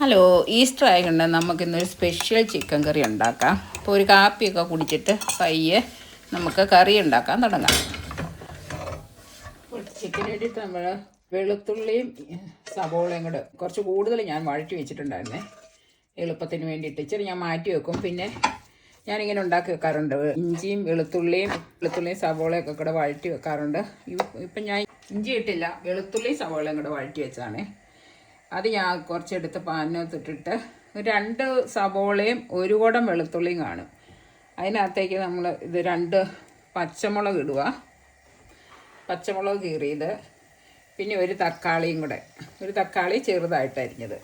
Hello Easter ആയതുകൊണ്ട് നമുക്കിന്നൊരു special chicken കറി ഉണ്ടാക്കാം. അപ്പോൾ ഒരു കാപ്പിയൊക്കെ കുടിച്ചിട്ട് പയ്യെ നമുക്ക് കറി ഉണ്ടാക്കാൻ തുടങ്ങാം. ചിക്കൻ വേണ്ടിയിട്ട് നമ്മൾ വെളുത്തുള്ളിയും സവോളയും കൂടെ കുറച്ച് കൂടുതൽ ഞാൻ വഴറ്റി വെച്ചിട്ടുണ്ടായിരുന്നേ. എളുപ്പത്തിന് വേണ്ടിയിട്ട് ഇച്ചിരി ഞാൻ മാറ്റി വെക്കും. പിന്നെ ഞാനിങ്ങനെ ഉണ്ടാക്കി വെക്കാറുണ്ട്. ഇഞ്ചിയും വെളുത്തുള്ളിയും വെളുത്തുള്ളിയും സവോളയൊക്കെ കൂടെ വഴറ്റി വെക്കാറുണ്ട്. ഇപ്പം ഞാൻ ഇഞ്ചി ഇട്ടില്ല വെളുത്തുള്ളിയും സവോളയും കൂടെ വഴറ്റി വെച്ചതാണേ. അത് ഞാൻ കുറച്ചെടുത്ത് പാനിനകത്തിട്ടിട്ട് രണ്ട് സവോളയും ഒരു കുടം വെളുത്തുള്ളിയും കാണും. അതിനകത്തേക്ക് നമ്മൾ ഇത് രണ്ട് പച്ചമുളക് ഇടുക. പച്ചമുളക് കീറിയത്. പിന്നെ ഒരു തക്കാളിയും കൂടെ. ഒരു തക്കാളി ചെറുതായിട്ട് അരിഞ്ഞത്.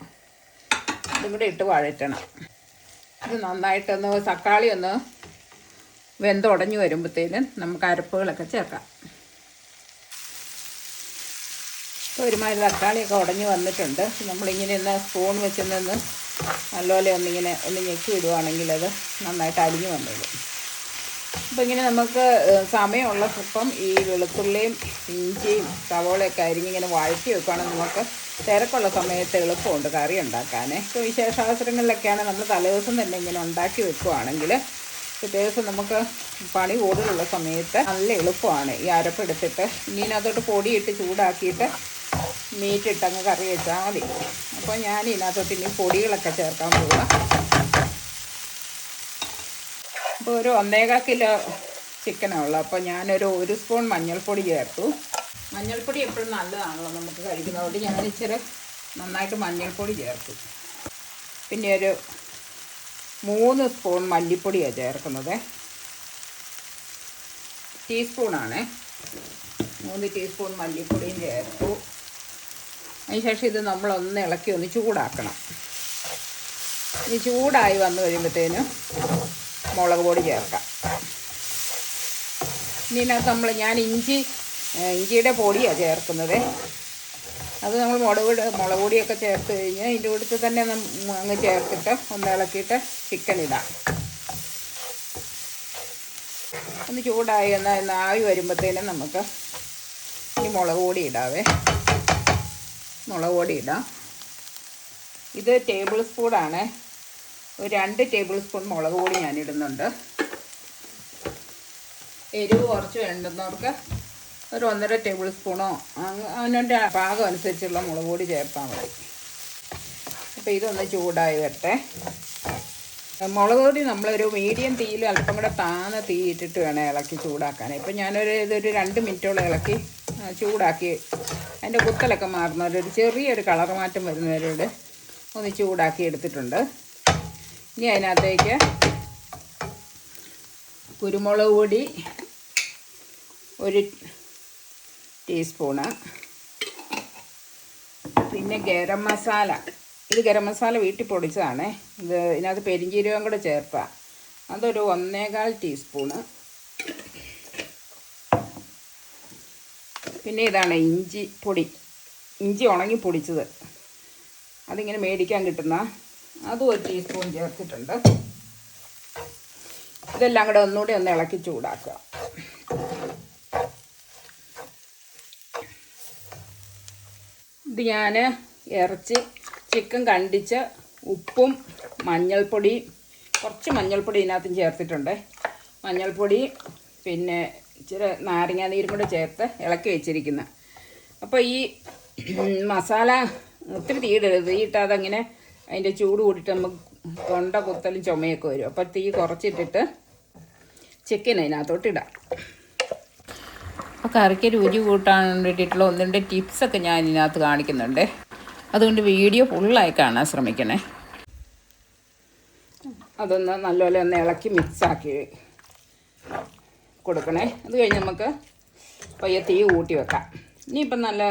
അതും കൂടെ ഇട്ട് വഴറ്റണം. ഇത് നന്നായിട്ടൊന്ന് തക്കാളി ഒന്ന് വെന്തുടഞ്ഞു വരുമ്പോഴത്തേനും നമുക്ക് അരപ്പുകളൊക്കെ ചേർക്കാം ഇപ്പോൾ ഒരുമാതിരി തക്കാളിയൊക്കെ ഉടഞ്ഞു വന്നിട്ടുണ്ട്. നമ്മളിങ്ങനെ ഒന്ന് സ്പൂൺ വെച്ച് നിന്ന് നല്ലപോലെ ഒന്നിങ്ങനെ ഒന്ന് ഞെക്കി ഇടുവാണെങ്കിൽ അത് നന്നായിട്ട് അരിഞ്ഞു വന്നോളും അപ്പോൾ ഇങ്ങനെ നമുക്ക് സമയമുള്ള ഇപ്പം ഈ വെളുത്തുള്ളിയും ഇഞ്ചിയും സവോളയൊക്കെ അരിഞ്ഞിങ്ങനെ വഴറ്റി വെക്കുകയാണെങ്കിൽ നമുക്ക് തിരക്കുള്ള സമയത്ത് എളുപ്പമുണ്ട് കറി ഉണ്ടാക്കാൻ ഇപ്പോൾ വിശേഷാവസരങ്ങളിലൊക്കെയാണ് നമ്മൾ തലേദിവസം തന്നെ ഇങ്ങനെ ഉണ്ടാക്കി വെക്കുകയാണെങ്കിൽ പിറ്റേ ദിവസം നമുക്ക് പണി കൂടുതലുള്ള സമയത്ത് നല്ല എളുപ്പമാണ് ഈ അരപ്പെടുത്തിട്ട് ഇനി പൊടിയിട്ട് ചൂടാക്കിയിട്ട് മീറ്റ് ഇട്ടങ്ങ് കറി വെച്ചാൽ മതി. അപ്പോൾ ഞാൻ ഇതിനകത്തോട്ട് ഇനി പൊടികളൊക്കെ ചേർക്കാൻ പോവുക അപ്പോൾ ഒരു ഒന്നേകാൽ കിലോ ചിക്കനാണുള്ളത് അപ്പോൾ ഞാനൊരു ഒരു സ്പൂൺ മഞ്ഞൾപ്പൊടി ചേർത്തു. മഞ്ഞൾപ്പൊടി എപ്പോഴും നല്ലതാണല്ലോ നമുക്ക് കഴിക്കുന്നതുകൊണ്ട് ഞാൻ ഇച്ചിരി നന്നായിട്ട് മഞ്ഞൾപ്പൊടി ചേർത്തു. പിന്നെ ഒരു മൂന്ന് സ്പൂൺ മല്ലിപ്പൊടിയാണ് ചേർക്കുന്നത്. ടീസ്പൂണാണ്. മൂന്ന് ടീസ്പൂൺ മല്ലിപ്പൊടിയും ചേർത്തു. അതിനുശേഷം ഇത് നമ്മളൊന്ന് ഇളക്കി ഒന്ന് ചൂടാക്കണം. ഇനി ചൂടായി വന്നു കഴിയുമ്പോഴത്തേനും മുളക് പൊടി ചേർക്കാം. ഇതിനകത്ത് നമ്മൾ ഞാൻ ഇഞ്ചി ഇഞ്ചിയുടെ പൊടിയാണ് ചേർക്കുന്നത്. അത് നമ്മൾ മുളക് മുളക് പൊടിയൊക്കെ ചേർത്ത് കഴിഞ്ഞാൽ ഇതിന്റെ കൂട്ടത്തിൽ തന്നെ അങ്ങ് ചേർത്തിട്ട് ഒന്ന് ഇളക്കിയിട്ട് ചിക്കൻ ഇടാം. ഒന്ന് ചൂടായി എന്നാൽ ആവി വരുമ്പോഴത്തേനും നമുക്ക് ഈ മുളക് പൊടി ഇടാവേ. മുളക് പൊടി ഇടാം. ഇത് ടേബിൾ സ്പൂണാണ് ഒരു രണ്ട് ടേബിൾ സ്പൂൺ മുളക് പൊടി ഞാൻ ഇടുന്നുണ്ട്. എരിവ് കുറച്ച് വേണ്ടുന്നവർക്ക് ഒരു ഒന്നര ടേബിൾ സ്പൂണോ അതിന്റെ പാകം അനുസരിച്ചുള്ള മുളക് പൊടി ചേർത്താൽ മതി. അപ്പോൾ ഇതൊന്ന് ചൂടായി വരട്ടെ. മുളക് പൊടി നമ്മളൊരു മീഡിയം തീയിൽ അല്പം കൂടെ താന്ന തീ ഇട്ടിട്ട് വേണം ഇളക്കി ചൂടാക്കാൻ. ഇപ്പം ഞാനൊരു ഇതൊരു രണ്ട് മിനിറ്റോളം ഇളക്കി ചൂടാക്കി അതിന്റെ കുത്തലൊക്കെ മാറുന്നവരെ ഒരു ചെറിയൊരു കളർ മാറ്റം വരുന്നവരോട് ഒന്ന് ചൂടാക്കി എടുത്തിട്ടുണ്ട്. ഇനി അതിനകത്തേക്ക് കുരുമുളക് പൊടി ഒരു ടീസ്പൂണ് പിന്നെ ഗരം മസാല. ഇത് ഗരം മസാല വീട്ടിൽ പൊടിച്ചതാണ്. ഇത് ഇതിനകത്ത് പെരിഞ്ചീരകം കൂടെ ചേർത്താം. അതൊരു ഒന്നേകാൽ ടീസ്പൂണ്. പിന്നെ ഇതാണ് ഇഞ്ചി പൊടി. ഇഞ്ചി ഉണങ്ങി പൊടിച്ചത്. അതിങ്ങനെ മേടിക്കാൻ കിട്ടുന്ന അതും ഒരു ടീസ്പൂൺ ചേർത്തിട്ടുണ്ട്. ഇതെല്ലാം കൂടെ ഒന്നുകൂടി ഒന്ന് ഇളക്കി ചൂടാക്കുക. ഇത് ഞാൻ ഇറച്ചി ചിക്കൻ കണ്ടിച്ച് ഉപ്പും മഞ്ഞൾപ്പൊടി കുറച്ച് മഞ്ഞൾപ്പൊടി ഇതിനകത്തും ചേർത്തിട്ടുണ്ട്. മഞ്ഞൾപ്പൊടി പിന്നെ ഇച്ചിരി നാരങ്ങാ നീരും കൂടെ ചേർത്ത് ഇളക്കി വെച്ചിരിക്കുന്ന. അപ്പോൾ ഈ മസാല ഒത്തിരി തീയിടരുത്. തീയിട്ടാതെ അങ്ങനെ അതിന്റെ ചൂട് കൂടിയിട്ട് നമുക്ക് തൊണ്ട കുത്തലും ചുമയൊക്കെ വരും. അപ്പോൾ തീ കുറച്ചിട്ടിട്ട് ചിക്കൻ അതിനകത്തോട്ട് ഇടാം. അപ്പോൾ കറിക്ക് രുചി കൂട്ടാൻ വേണ്ടിയിട്ടുള്ള ഒന്ന് രണ്ട് ടിപ്സൊക്കെ ഞാൻ ഇതിനകത്ത് കാണിക്കുന്നുണ്ട്. അതുകൊണ്ട് വീഡിയോ ഫുള്ളായി കാണാൻ ശ്രമിക്കണേ. അതൊന്ന് നല്ലപോലെ ഒന്ന് ഇളക്കി മിക്സാക്കി കൊടുക്കണേ. അത് കഴിഞ്ഞ് നമുക്ക് പയ്യെ തീ കൂട്ടി വെക്കാം. ഇനിയിപ്പം നല്ല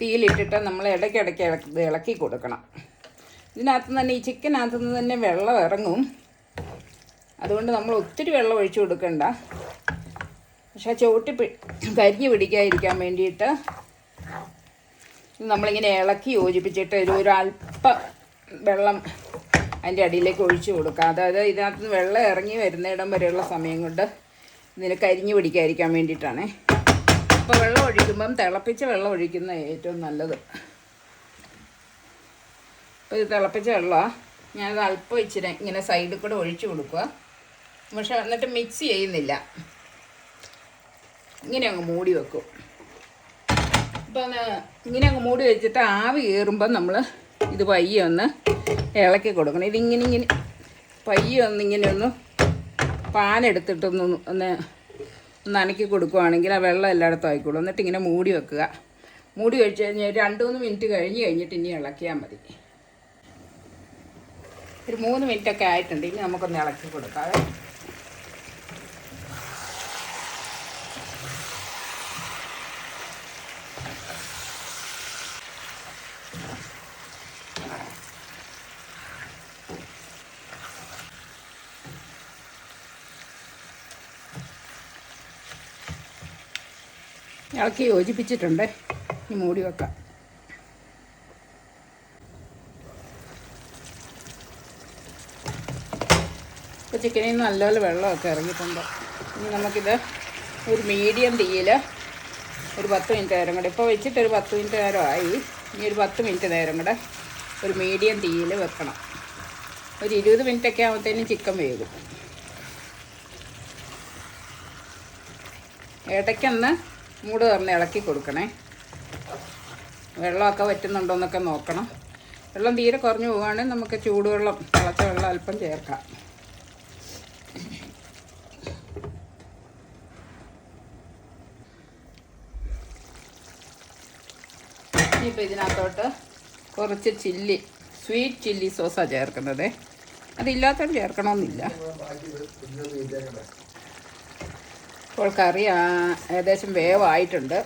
തീയിലിട്ടിട്ട് നമ്മൾ ഇടയ്ക്കിടയ്ക്ക് ഇളക്കി ഇളക്കി കൊടുക്കണം. ഇതിനകത്ത് തന്നെ ഈ ചിക്കനകത്ത് നിന്ന് തന്നെ വെള്ളം ഇറങ്ങും. അതുകൊണ്ട് നമ്മൾ ഒത്തിരി വെള്ളം ഒഴിച്ചു കൊടുക്കണ്ട. പക്ഷെ ചുവട്ടി കരിഞ്ഞ് പിടിക്കാതിരിക്കാൻ വേണ്ടിയിട്ട് നമ്മളിങ്ങനെ ഇളക്കി യോജിപ്പിച്ചിട്ട് ഒരു ഒരു അല്പം വെള്ളം അതിന്റെ അടിയിലേക്ക് ഒഴിച്ചു കൊടുക്കുക അതായത് ഇതിനകത്ത് നിന്ന് വെള്ളം ഇറങ്ങി വരുന്നിടം വരെയുള്ള സമയം കൊണ്ട് ഇതിന് കരിഞ്ഞു പിടിക്കാതിരിക്കാൻ വേണ്ടിയിട്ടാണേ. അപ്പോൾ വെള്ളം ഒഴിക്കുമ്പം തിളപ്പിച്ച വെള്ളം ഒഴിക്കുന്ന ഏറ്റവും നല്ലത്. അപ്പോൾ ഇത് തിളപ്പിച്ച വെള്ളമാണ് ഞാനത് അല്പം ഇച്ചിരി ഇങ്ങനെ സൈഡിൽ കൂടെ ഒഴിച്ചു കൊടുക്കുക. പക്ഷെ എന്നിട്ട് മിക്സ് ചെയ്യുന്നില്ല. ഇങ്ങനെ അങ്ങ് മൂടി വെക്കും. ഒന്ന് ഇങ്ങനെ അങ്ങ് മൂടി വെച്ചിട്ട് ആവി കയറുമ്പോൾ നമ്മൾ ഇത് പയ്യെ ഒന്ന് ഇളക്കി കൊടുക്കണം. ഇതിങ്ങനെ ഇങ്ങനെ പയ്യെ ഒന്ന് ഇങ്ങനെ ഒന്ന് പാലെടുത്തിട്ടൊന്ന് ഒന്ന് ഒന്ന് അനക്കി കൊടുക്കുവാണെങ്കിൽ ആ വെള്ളം എല്ലായിടത്തും ആയിക്കോളും. എന്നിട്ട് ഇങ്ങനെ മൂടി വെക്കുക. മൂടി വെച്ച് കഴിഞ്ഞാൽ രണ്ട് മൂന്ന് മിനിറ്റ് കഴിഞ്ഞ് കഴിഞ്ഞിട്ട് ഇനി ഇളക്കിയാൽ മതി. ഒരു മൂന്ന് മിനിറ്റൊക്കെ ആയിട്ടുണ്ട്. ഇനി നമുക്കൊന്ന് ഇളക്കി കൊടുക്കാം. ഇളക്കി യോജിപ്പിച്ചിട്ടുണ്ട്. ഇനി മൂടി വെക്കാം. ഇപ്പോൾ ചിക്കനിൽ നിന്ന് നല്ലപോലെ വെള്ളമൊക്കെ ഇറങ്ങിയിട്ടുണ്ട്. ഇനി നമുക്കിത് ഒരു മീഡിയം തീയിൽ ഒരു പത്ത് മിനിറ്റ് നേരം കൂടെ. ഇപ്പോൾ വെച്ചിട്ട് ഒരു പത്ത് മിനിറ്റ് നേരം ആയി. ഇനി ഒരു പത്ത് മിനിറ്റ് നേരം കൂടെ ഒരു മീഡിയം തീയിൽ വെക്കണം. ഒരു ഇരുപത് മിനിറ്റൊക്കെ ആകുമ്പോഴത്തേനും ചിക്കൻ വേകും ഇടയ്ക്കൊന്ന് മൂട് തുറന്ന് ഇളക്കി കൊടുക്കണേ. വെള്ളമൊക്കെ വറ്റുന്നുണ്ടോ എന്നൊക്കെ നോക്കണം. വെള്ളം തീരെ കുറഞ്ഞു പോവുകയാണെങ്കിൽ നമുക്ക് ചൂടുവെള്ളം തിളച്ച വെള്ളം അല്പം ചേർക്കാം. ഇനിയിപ്പോൾ ഇതിനകത്തോട്ട് കുറച്ച് ചില്ലി സ്വീറ്റ് ചില്ലി സോസാണ് ചേർക്കുന്നത്. അതില്ലാത്തവർ ചേർക്കണമെന്നില്ല. ഇപ്പോൾ കറി ഏകദേശം വേവായിട്ടുണ്ട്.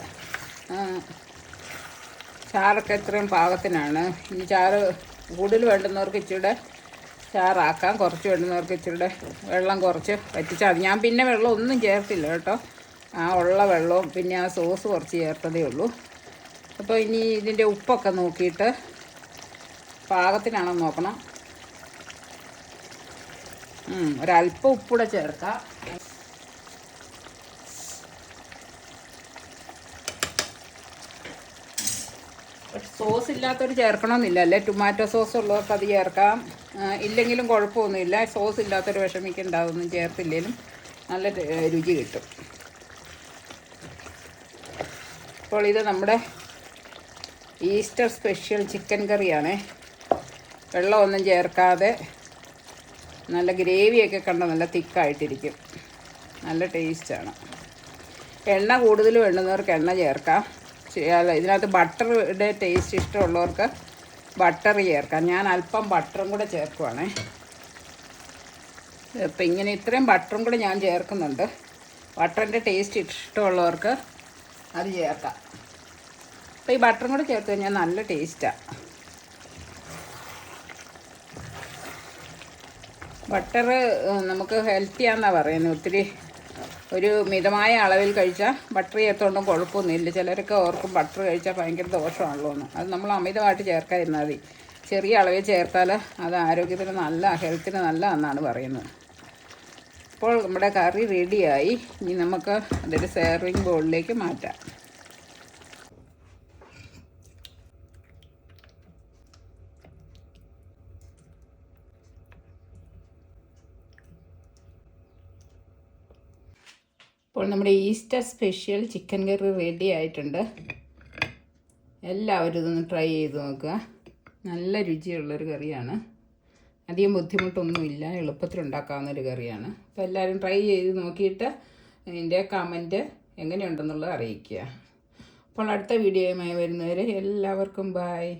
ചാറൊക്കെ ഇത്രയും പാകത്തിനാണ്. ഇനി ചാറ് കൂടുതൽ വേണ്ടുന്നവർക്ക് ഇച്ചിരി ചാറാക്കാം. കുറച്ച് വേണ്ടുന്നവർക്ക് ഇച്ചിരി വെള്ളം കുറച്ച് വറ്റിച്ചാൽ ഞാൻ പിന്നെ വെള്ളം ഒന്നും ചേർത്തില്ല കേട്ടോ. ആ ഉള്ള വെള്ളവും പിന്നെ ആ സോസ് കുറച്ച് ചേർത്തതേ ഉള്ളൂ. അപ്പോൾ ഇനി ഇതിന്റെ ഉപ്പൊക്കെ നോക്കിയിട്ട് പാകത്തിനാണോ നോക്കണം. ഒരല്പം ഉപ്പൂടെ ചേർക്കാം. സോസ് ഇല്ലാത്തവർ ചേർക്കണമെന്നില്ല അല്ലേ? ടൊമാറ്റോ സോസ് ഉള്ളവർക്ക് അത് ചേർക്കാം. ഇല്ലെങ്കിലും കുഴപ്പമൊന്നുമില്ല. സോസ് ഇല്ലാത്തൊരു വിഷമിക്കുണ്ടാവുമെന്നും ചേർത്തില്ലെങ്കിലും നല്ല രുചി കിട്ടും. അപ്പോൾ ഇത് നമ്മുടെ ഈസ്റ്റർ സ്പെഷ്യൽ ചിക്കൻ കറിയാണേ. വെള്ളമൊന്നും ചേർക്കാതെ നല്ല ഗ്രേവിയൊക്കെ കണ്ട നല്ല തിക്കായിട്ടിരിക്കും. നല്ല ടേസ്റ്റാണ്. എണ്ണ കൂടുതൽ വേണ്ടുന്നവർക്ക് എണ്ണ ചേർക്കാം. ചെ- അല്ല ഇതിനകത്ത് ബട്ടറുടെ ടേസ്റ്റ് ഇഷ്ടമുള്ളവർക്ക് ബട്ടർ ചേർക്കാം. ഞാൻ അല്പം ബട്ടറും കൂടെ ചേർക്കുവാണേ. ഇപ്പം ഇങ്ങനെ ഇത്രയും ബട്ടറും കൂടെ ഞാൻ ചേർക്കുന്നുണ്ട്. ബട്ടറിന്റെ ടേസ്റ്റ് ഇഷ്ടമുള്ളവർക്ക് അത് ചേർക്കാം. അപ്പോൾ ഈ ബട്ടറും കൂടെ ചേർത്ത് കഴിഞ്ഞാൽ നല്ല ടേസ്റ്റാണ് ബട്ടർ നമുക്ക് ഹെൽത്തിയാണെന്നാണ് പറയുന്നത്. ഒത്തിരി ഒരു മിതമായ അളവിൽ കഴിച്ചാൽ ബട്ടർ ചേർത്തോണ്ടും കുഴപ്പമൊന്നുമില്ല ചിലരൊക്കെ ഓർക്കും ബട്ടർ കഴിച്ചാൽ ഭയങ്കര ദോഷമാണല്ലോ എന്ന്. അത് നമ്മൾ അമിതമായിട്ട് ചേർക്കാതിരുന്നാൽ മതി. ചെറിയ അളവിൽ ചേർത്താൽ അത് ആരോഗ്യത്തിന് നല്ല ഹെൽത്തിന് നല്ല എന്നാണ് പറയുന്നത്. ഇപ്പോൾ നമ്മുടെ കറി റെഡിയായി ഇനി നമുക്ക് അതൊരു സെർവിങ് ബോളിലേക്ക് മാറ്റാം. ഇപ്പോൾ നമ്മുടെ Easter special chicken curry ready ആയിട്ടുണ്ട്. എല്ലാവരും ഇതൊന്ന് ട്രൈ ചെയ്ത് നോക്കുക. നല്ല രുചിയുള്ളൊരു കറിയാണ്. അധികം ബുദ്ധിമുട്ടൊന്നുമില്ല. എളുപ്പത്തിൽ ഉണ്ടാക്കാവുന്ന ഒരു കറിയാണ്. അപ്പോൾ എല്ലാവരും ട്രൈ ചെയ്ത് നോക്കിയിട്ട് അതിന്റെ കമന്റ് എങ്ങനെയുണ്ടെന്നുള്ളത് അറിയിക്കുക. അപ്പോൾ അടുത്ത വീഡിയോയുമായി വരുന്നവരെ എല്ലാവർക്കും ബായ്